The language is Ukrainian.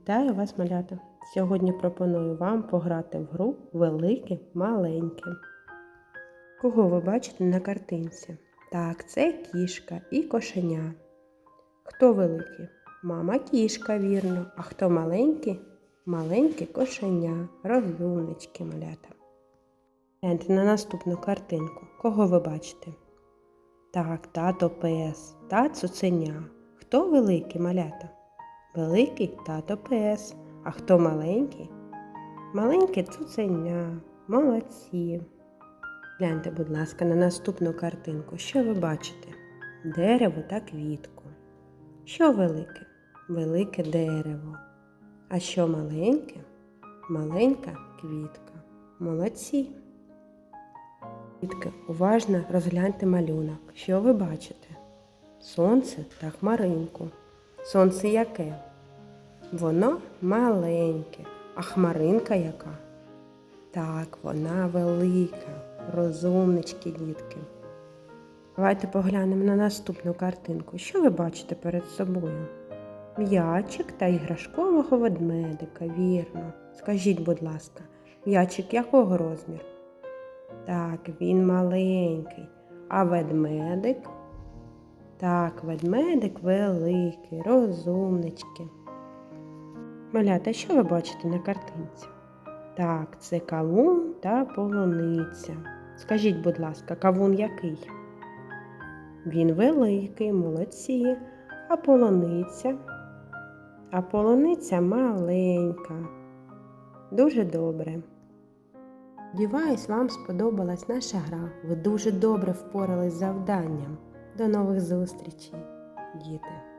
Вітаю вас, малята! Сьогодні пропоную вам пограти в гру Велике маленьке. Кого ви бачите на картинці? Так, це кішка і кошеня. Хто великий? Мама кішка, вірно. А хто маленький? Маленьке кошеня, розумнички малята. Гляньте на наступну картинку. Кого ви бачите? Так, тато пес та цуценя. Хто великий малята? Великий тато пес. А хто маленький? Маленьке цуценя. Молодці. Гляньте, будь ласка, на наступну картинку. Що ви бачите? Дерево та квітку. Що велике? Велике дерево. А що маленьке? Маленька квітка. Молодці. Дітки, уважно розгляньте малюнок. Що ви бачите? Сонце та хмаринку. Сонце яке? Воно маленьке, а хмаринка яка? Так, вона велика. Розумнички, дітки. Давайте поглянемо на наступну картинку. Що ви бачите перед собою? М'ячик та іграшкового ведмедика, вірно. Скажіть, будь ласка, м'ячик якого розміру? Так, він маленький. А ведмедик? Так, ведмедик великий, розумнички. Малята, що ви бачите на картинці? Так, це кавун та полуниця. Скажіть, будь ласка, кавун який? Він великий, молодці, а полуниця? А полуниця маленька. Дуже добре. Сподіваюсь, вам сподобалась наша гра. Ви дуже добре впорались з завданням. До нових зустрічей, діти!